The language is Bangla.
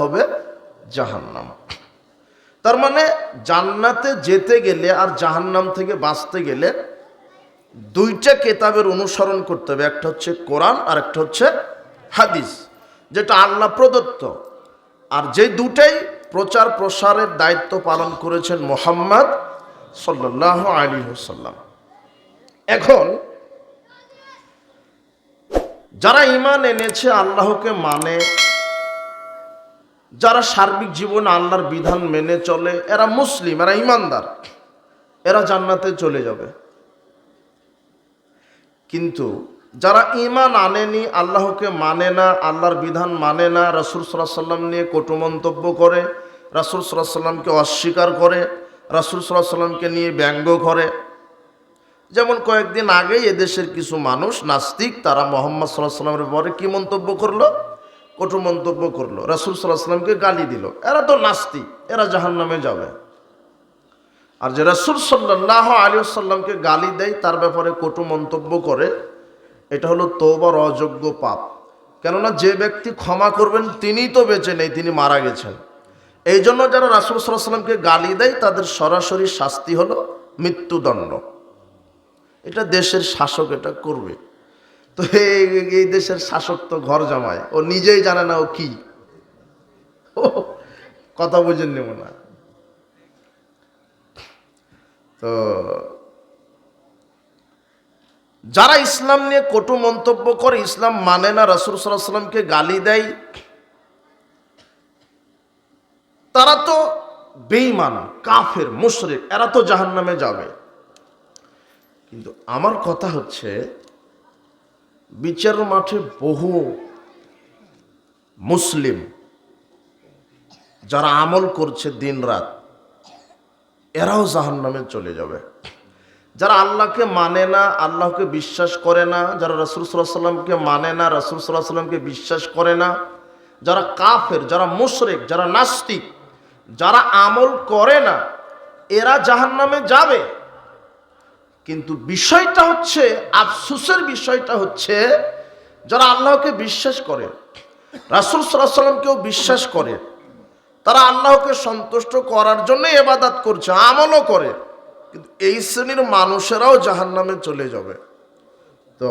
হবে জাহান্নাম। তার মানে জান্নাতে যেতে গেলে আর জাহান্নাম থেকে বাঁচতে গেলে দুইটা কেতাবের অনুসরণ করতে হবে, একটা হচ্ছে কোরআন আর একটা হচ্ছে হাদিস, যেটা আল্লাহ প্রদত্ত। আর যে দুটাই প্রচার প্রসারের দায়িত্ব পালন করেছেন মোহাম্মদ সাল্লাহ আলী সাল্লাম এখন যারা ইমান এনেছে, আল্লাহকে মানে যারা সার্বিক জীবন আল্লাহর বিধান মেনে চলে, এরা মুসলিম, এরা ইমানদার, এরা জান্নাতে চলে যাবে। কিন্তু যারা ইমান আনেনি, আল্লাহকে মানে না, আল্লাহর বিধান মানে না, রাসুল সাল্লাহ সাল্লাম নিয়ে কটু মন্তব্য করে, রাসুল সাল্লাহ সাল্লামকে অস্বীকার করে, রাসুল সাল্লাহ সাল্লামকে নিয়ে ব্যঙ্গ করে। যেমন কয়েকদিন আগেই এদেশের কিছু মানুষ নাস্তিক, তারা মোহাম্মদ সাল্লাহ সাল্লামের ব্যাপারে কী মন্তব্য করল? কটু মন্তব্য করল। রাসুল সাল্লাহ সাল্লামকে গালি দিল। এরা তো নাস্তি এরা জাহান নামে যাবে। আর যে রাসুল সাল্লাহ আলী সাল্লামকে গালি দেয়, তার ব্যাপারে কটু মন্তব্য করে, এটা হলো তোবার অযোগ্য পাপ। কেননা যে ব্যক্তি ক্ষমা করবেন, তিনিই তো বেঁচে নেই, তিনি মারা গেছেন। এই জন্য যারা রাসুল সাল্লাহ সাল্লামকে গালি দেয়, তাদের সরাসরি শাস্তি হলো মৃত্যুদণ্ড। এটা দেশের শাসক এটা করবে। তো এই দেশের শাসক তো ঘর জামায় ও নিজেই জানে না ও কি। কথা বুঝেন নেব না তো যারা ইসলাম নিয়ে কটু মন্তব্য করে, ইসলাম মানে না রসুল সাল্লামকে গালি দেয়, তারা তো বেইমান কাফের, মুশরিক, এরা তো জাহান নামে যাবে। কিন্তু আমার কথা হচ্ছে বিচার মাঠে বহু মুসলিম যারা আমল করছে দিন রাত, এরাও জাহান নামে চলে যাবে। যারা আল্লাহকে মানে না, আল্লাহকে বিশ্বাস করে না, যারা রসুল সাল্লাহ সাল্লামকে মানে না, রসুল সাল্লাহ সাল্লামকে বিশ্বাস করে না, যারা কাফের, যারা মুশরেক, যারা নাস্তিক, যারা আমল করে না, এরা জাহান নামে যাবে। কিন্তু বিষয়টা হচ্ছে, আফসুসের বিষয়টা হচ্ছে, যারা আল্লাহকে বিশ্বাস করে, রাসুল সাল্লাহ সাল্লামকেও বিশ্বাস করে, তারা আল্লাহকে সন্তুষ্ট করার জন্য এবাদাত করছে, আমলও করে, কিন্তু এই শ্রেণির মানুষেরাও জাহান নামে চলে যাবে। তো